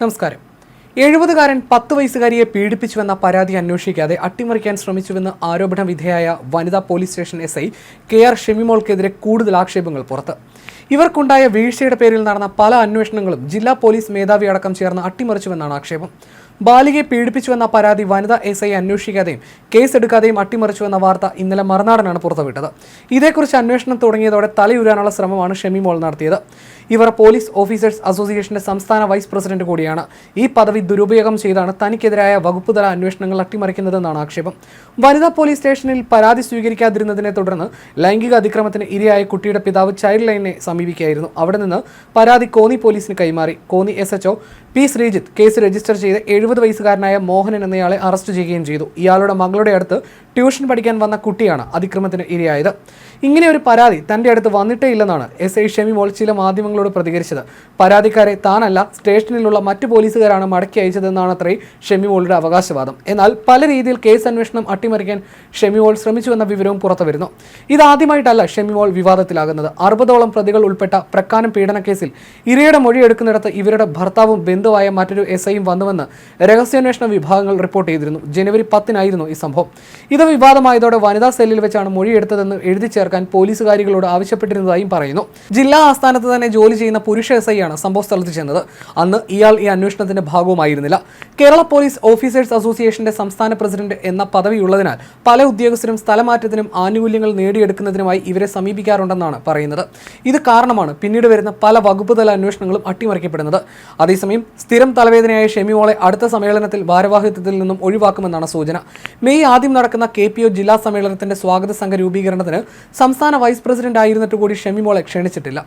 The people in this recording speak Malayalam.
നമസ്കാരം. എഴുപതുകാരൻ പത്ത് വയസ്സുകാരിയെ പീഡിപ്പിച്ചുവെന്ന പരാതി അന്വേഷിക്കാതെ അട്ടിമറിക്കാൻ ശ്രമിച്ചുവെന്ന് ആരോപണ വിധേയായ വനിതാ police station S I K R ഷെമിമോൾക്കെതിരെ കൂടുതൽ ആക്ഷേപങ്ങൾ പുറത്ത്. ഇവർക്കുണ്ടായ വീഴ്ചയുടെ പേരിൽ നടന്ന പല അന്വേഷണങ്ങളും ജില്ലാ പോലീസ് മേധാവി അടക്കം ചേർന്ന് അട്ടിമറിച്ചുവെന്നാണ് ആക്ഷേപം. ബാലികയെ പീഡിപ്പിച്ചുവെന്ന പരാതി വനിതാ എസ് ഐ അന്വേഷിക്കാതെയും കേസെടുക്കാതെയും അട്ടിമറിച്ചുവെന്ന വാർത്ത ഇന്നലെ മറുനാടനാണ് പുറത്തുവിട്ടത്. ഇതേക്കുറിച്ച് അന്വേഷണം തുടങ്ങിയതോടെ തലയുരാനുള്ള ശ്രമമാണ് ഷെമിമോൾ നടത്തിയത്. ഇവർ പോലീസ് ഓഫീസേഴ്സ് അസോസിയേഷന്റെ സംസ്ഥാന വൈസ് പ്രസിഡന്റ് കൂടിയാണ്. ഈ പദവി ദുരുപയോഗം ചെയ്താണ് തനിക്കെതിരായ വകുപ്പുതല അന്വേഷണങ്ങൾ അട്ടിമറിക്കുന്നതെന്നാണ് ആക്ഷേപം. വനിതാ പോലീസ് സ്റ്റേഷനിൽ പരാതി സ്വീകരിക്കാതിരുന്നതിനെ തുടർന്ന് ലൈംഗിക അതിക്രമത്തിന് ഇരയായ കുട്ടിയുടെ പിതാവ് ചൈൽഡ് ലൈനെ സമീപിക്കുകയായിരുന്നു. അവിടെ നിന്ന് പരാതി കോന്നി പോലീസിന് കൈമാറി. Konni S HO P Sreejith case register ചെയ്ത് എഴുപത് വയസ്സുകാരനായ മോഹനൻ എന്നയാളെ അറസ്റ്റ് ചെയ്യുകയും ചെയ്തു. ഇയാളുടെ മകളുടെ അടുത്ത് ട്യൂഷൻ പഠിക്കാൻ വന്ന കുട്ടിയാണ് അതിക്രമത്തിന് ഇരയായത്. ഇങ്ങനെ ഒരു പരാതി തന്റെ അടുത്ത് വന്നിട്ടേ ഇല്ലെന്നാണ് എസ് ഐ ഷെമിമോൾ ചില മാധ്യമങ്ങളോട് പ്രതികരിച്ചത്. പരാതിക്കാരെ താനല്ല സ്റ്റേഷനിലുള്ള മറ്റു പോലീസുകാരാണ് മടക്കി അയച്ചതെന്നാണ് അത്രേ ഷെമിമോളുടെ അവകാശവാദം. എന്നാൽ പല രീതിയിൽ കേസ് അന്വേഷണം അട്ടിമറിക്കാൻ ഷെമിമോൾ ശ്രമിച്ചുവെന്ന വിവരവും പുറത്തു വരുന്നു. ഇതാദ്യമായിട്ടല്ല ഷെമിമോൾ വിവാദത്തിലാകുന്നത്. അറുപതോളം പ്രതികൾ ഉൾപ്പെട്ട പ്രക്കാനം പീഡനക്കേസിൽ ഇരയുടെ മൊഴിയെടുക്കുന്നിടത്ത് ഇവരുടെ ഭർത്താവും ബന്ധുവായ മറ്റൊരു എസ് ഐയും വന്നുവെന്ന് രഹസ്യാന്വേഷണ വിഭാഗങ്ങൾ റിപ്പോർട്ട് ചെയ്തിരുന്നു. ജനുവരി പത്തിനായിരുന്നു ഈ സംഭവം. ഇത് വിവാദമായതോടെ വനിതാ സെല്ലിൽ വെച്ചാണ് മൊഴിയെടുത്തതെന്ന് എഴുതി ചേർക്കാൻ പോലീസുകാരികളോട് ആവശ്യപ്പെട്ടിരുന്നതായും പറയുന്നു. ജില്ലാ ആസ്ഥാനത്ത് തന്നെ ജോലി ചെയ്യുന്ന പുരുഷ എസ് ഐ ആണ് സംഭവ സ്ഥലത്ത് ചെന്നത്. അന്ന് ഇയാൾ ഈ അന്വേഷണത്തിന്റെ ഭാഗവുമായിരുന്നില്ല. കേരള പോലീസ് ഓഫീസേഴ്സ് അസോസിയേഷന്റെ സംസ്ഥാന പ്രസിഡന്റ് എന്ന പദവിയുള്ളതിനാൽ പല ഉദ്യോഗസ്ഥരും സ്ഥലമാറ്റത്തിനും ആനുകൂല്യങ്ങൾ നേടിയെടുക്കുന്നതിനുമായി ഇവരെ സമീപിക്കാറുണ്ടെന്നാണ് പറയുന്നത്. ഇത് കാരണമാണ് പിന്നീട് വരുന്ന പല വകുപ്പ് തല അന്വേഷണങ്ങളും അട്ടിമറിക്കപ്പെടുന്നത്. അതേസമയം സ്ഥിരം തലവേദനയായ ഷെമിമോളെ അടുത്ത സമ്മേളനത്തിൽ ഭാരവാഹിത്വത്തിൽ നിന്നും ഒഴിവാക്കുമെന്നാണ് സൂചന. മെയ് ആദ്യം നടക്കുന്ന കെ പി ഒ ജില്ലാ സമ്മേളനത്തിന്റെ സ്വാഗത സംഘ രൂപീകരണത്തിന് സംസ്ഥാന വൈസ് പ്രസിഡന്റ് ആയിരുന്നിട്ട് കൂടി ഷെമിമോളെ ക്ഷണിച്ചിട്ടില്ല.